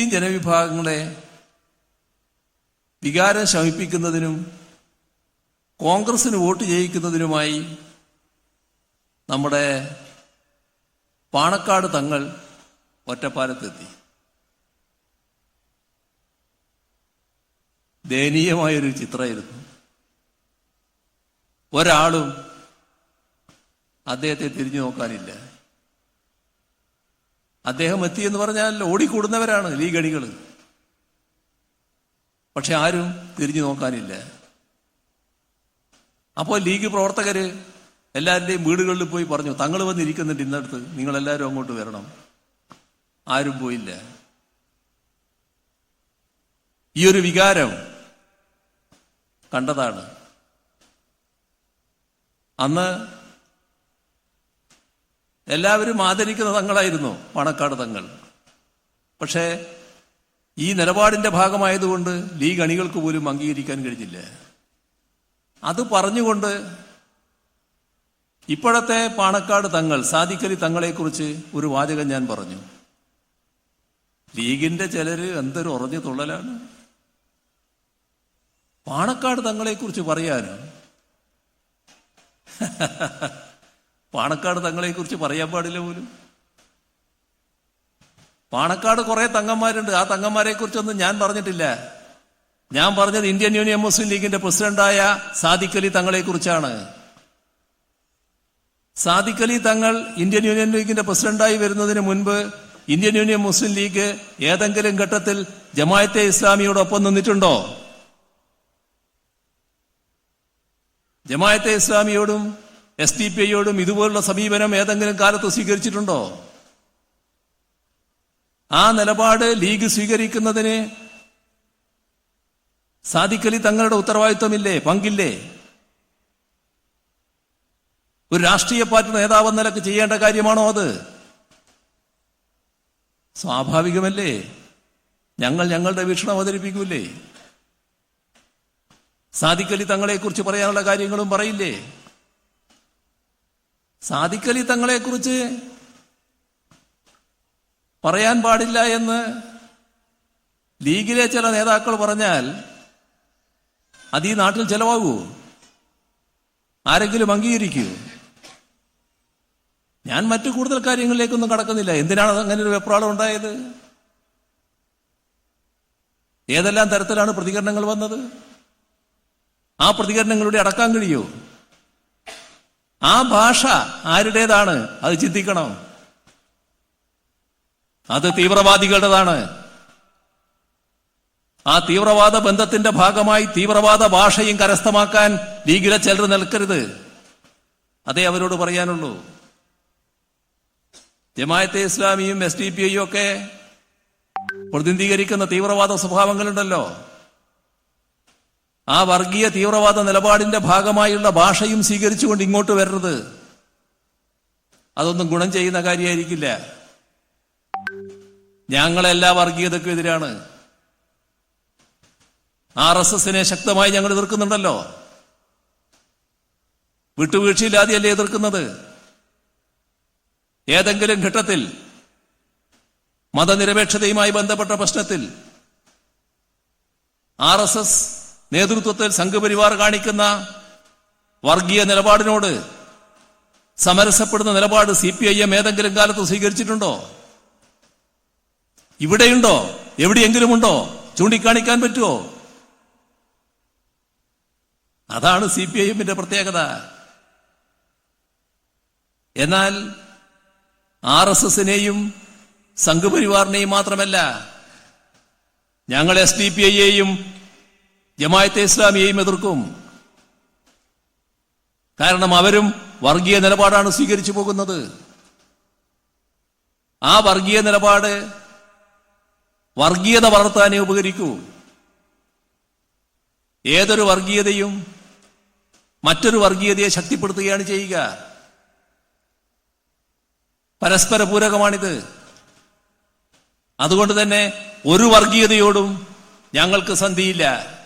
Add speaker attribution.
Speaker 1: ഈ ജനവിഭാഗങ്ങളെ വികാരം ശമിപ്പിക്കുന്നതിനും കോൺഗ്രസിന് വോട്ട് ചെയ്യിക്കുന്നതിനുമായി നമ്മുടെ പാണക്കാട് തങ്ങൾ ഒറ്റപ്പാലത്തെത്തി. ദയനീയമായൊരു ചിത്രമായിരുന്നു. ഒരാളും അദ്ദേഹത്തെ തിരിഞ്ഞു നോക്കാനില്ല. അദ്ദേഹം എത്തി എന്ന് പറഞ്ഞാൽ ഓടിക്കൂടുന്നവരാണ് ലീഗണികൾ പക്ഷെ ആരും തിരിഞ്ഞു നോക്കാനില്ല. അപ്പോൾ ലീഗ് പ്രവർത്തകര് എല്ലാവരുടെയും വീടുകളിൽ പോയി പറഞ്ഞു തങ്ങൾ വന്നിരിക്കുന്നുണ്ട് ഇന്നടുത്ത് നിങ്ങളെല്ലാവരും അങ്ങോട്ട് വരണം. ആരും പോയില്ല. ഈ ഒരു വികാരം കണ്ടതാണ്. അന്ന് എല്ലാവരും ആദരിക്കുന്ന തങ്ങളായിരുന്നു പണക്കാട് തങ്ങൾ. പക്ഷേ ഈ നിലപാടിന്റെ ഭാഗമായതുകൊണ്ട് ലീഗ് അണികൾക്ക് പോലും അംഗീകരിക്കാൻ കഴിഞ്ഞില്ല. അത് പറഞ്ഞുകൊണ്ട് ഇപ്പോഴത്തെ പാണക്കാട് തങ്ങൾ സാദിക്കലി തങ്ങളെക്കുറിച്ച് ഒരു വാചകം ഞാൻ പറഞ്ഞു. ലീഗിന്റെ ചിലര് എന്തൊരു ഉറഞ്ഞു തുള്ളലാണ്. പാണക്കാട് തങ്ങളെക്കുറിച്ച് പറയാനോ പാണക്കാട് തങ്ങളെക്കുറിച്ച് പറയാൻ പാടില്ല പോലും. പാണക്കാട് കുറേ തങ്ങന്മാരുണ്ട്. ആ തങ്ങന്മാരെ കുറിച്ചൊന്നും ഞാൻ പറഞ്ഞിട്ടില്ല. ഞാൻ പറഞ്ഞത് ഇന്ത്യൻ യൂണിയൻ മുസ്ലിം ലീഗിന്റെ പ്രസിഡന്റായ സാദിഖലി തങ്ങളെക്കുറിച്ചാണ്. സാദിഖലി തങ്ങൾ ഇന്ത്യൻ യൂണിയൻ ലീഗിന്റെ പ്രസിഡന്റായി വരുന്നതിന് മുൻപ് ഇന്ത്യൻ യൂണിയൻ മുസ്ലിം ലീഗ് ഏതെങ്കിലും ഘട്ടത്തിൽ ജമായത്തെ ഇസ്ലാമിയോടൊപ്പം നിന്നിട്ടുണ്ടോ? ജമായത്തെ ഇസ്ലാമിയോടും എസ് ഡി പി ഐയോടും ഇതുപോലുള്ള സമീപനം ഏതെങ്കിലും കാലത്ത് സ്വീകരിച്ചിട്ടുണ്ടോ? ആ നിലപാട് ലീഗ് സ്വീകരിക്കുന്നതിന് സാധിക്കലി തങ്ങളുടെ ഉത്തരവാദിത്വമില്ലേ? പങ്കില്ലേ? ഒരു രാഷ്ട്രീയ പാർട്ടി നേതാവ് നിലയ്ക്ക് ചെയ്യേണ്ട കാര്യമാണോ അത്? സ്വാഭാവികമല്ലേ? ഞങ്ങൾ ഞങ്ങളുടെ വീക്ഷണം അവതരിപ്പിക്കൂലേ? സാദിഖലി തങ്ങളെക്കുറിച്ച് പറയാനുള്ള കാര്യങ്ങളും പറയില്ലേ? സാദിഖലി തങ്ങളെക്കുറിച്ച് പറയാൻ പാടില്ല എന്ന് ലീഗിലെ ചില നേതാക്കൾ പറഞ്ഞാൽ അത് ഈ നാട്ടിൽ ചെലവാകൂ. ആരെങ്കിലും അംഗീകരിക്കൂ. ഞാൻ മറ്റു കൂടുതൽ കാര്യങ്ങളിലേക്കൊന്നും കടക്കുന്നില്ല. എന്തിനാണ് അങ്ങനെ ഒരു വെപ്രാളം ഉണ്ടായത്? ഏതെല്ലാം തരത്തിലാണ് പ്രതികരണങ്ങൾ വന്നത്? ആ പ്രതികരണങ്ങളുടെ അടക്കാൻ കഴിയൂ? ആ ഭാഷ ആരുടേതാണ്? അത് ചിന്തിക്കണം. അത് തീവ്രവാദികളുടേതാണ്. ആ തീവ്രവാദ ബന്ധത്തിന്റെ ഭാഗമായി തീവ്രവാദ ഭാഷയും കരസ്ഥമാക്കാൻ ലീഗിലെ ചിലർ നിൽക്കരുത്. അതേ അവരോട് പറയാനുള്ളൂ. ജമായത്തെ ഇസ്ലാമിയും എസ് ഡി പി ഐയും ഒക്കെ പ്രതിനിധീകരിക്കുന്ന തീവ്രവാദ സ്വഭാവങ്ങളുണ്ടല്ലോ. ആ വർഗീയ തീവ്രവാദ നിലപാടിന്റെ ഭാഗമായുള്ള ഭാഷയും സ്വീകരിച്ചുകൊണ്ട് ഇങ്ങോട്ട് വരരുത്. അതൊന്നും ഗുണം ചെയ്യുന്ന കാര്യമായിരിക്കില്ല. ഞങ്ങളെല്ലാ വർഗീയതയ്ക്കും എതിരാണ്. ആർ എസ് എസിനെ ശക്തമായി ഞങ്ങൾ എതിർക്കുന്നുണ്ടല്ലോ. വിട്ടുവീഴ്ചയില്ലാതെയല്ലേ എതിർക്കുന്നത്? ഏതെങ്കിലും ഘട്ടത്തിൽ മതനിരപേക്ഷതയുമായി ബന്ധപ്പെട്ട പ്രശ്നത്തിൽ ആർ എസ് എസ് നേതൃത്വത്തിൽ സംഘപരിവാർ കാണിക്കുന്ന വർഗീയ നിലപാടിനോട് സമരസപ്പെടുന്ന നിലപാട് സി പി ഐ എം ഏതെങ്കിലും കാലത്ത് സ്വീകരിച്ചിട്ടുണ്ടോ? ഇവിടെയുണ്ടോ? എവിടെയെങ്കിലും ഉണ്ടോ ചൂണ്ടിക്കാണിക്കാൻ പറ്റുമോ? അതാണ് സി പി ഐ എമ്മിന്റെ പ്രത്യേകത. എന്നാൽ ആർ എസ് എസിനെയും സംഘപരിവാറിനെയും മാത്രമല്ല ഞങ്ങൾ എസ് ഡി പി ഐയെയും ജമായത്തെ ഇസ്ലാമിയെയും എതിർക്കും. കാരണം അവരും വർഗീയ നിലപാടാണ് സ്വീകരിച്ചു പോകുന്നത്. ആ വർഗീയ നിലപാട് വർഗീയത വളർത്താനേ ഉപകരിക്കൂ. ഏതൊരു വർഗീയതയും മറ്റൊരു വർഗീയതയെ ശക്തിപ്പെടുത്തുകയാണ് ചെയ്യുക. പരസ്പര പൂരകമാണിത്. അതുകൊണ്ട് തന്നെ ഒരു വർഗീയതയോടും ഞങ്ങൾക്ക് സന്ധിയില്ല.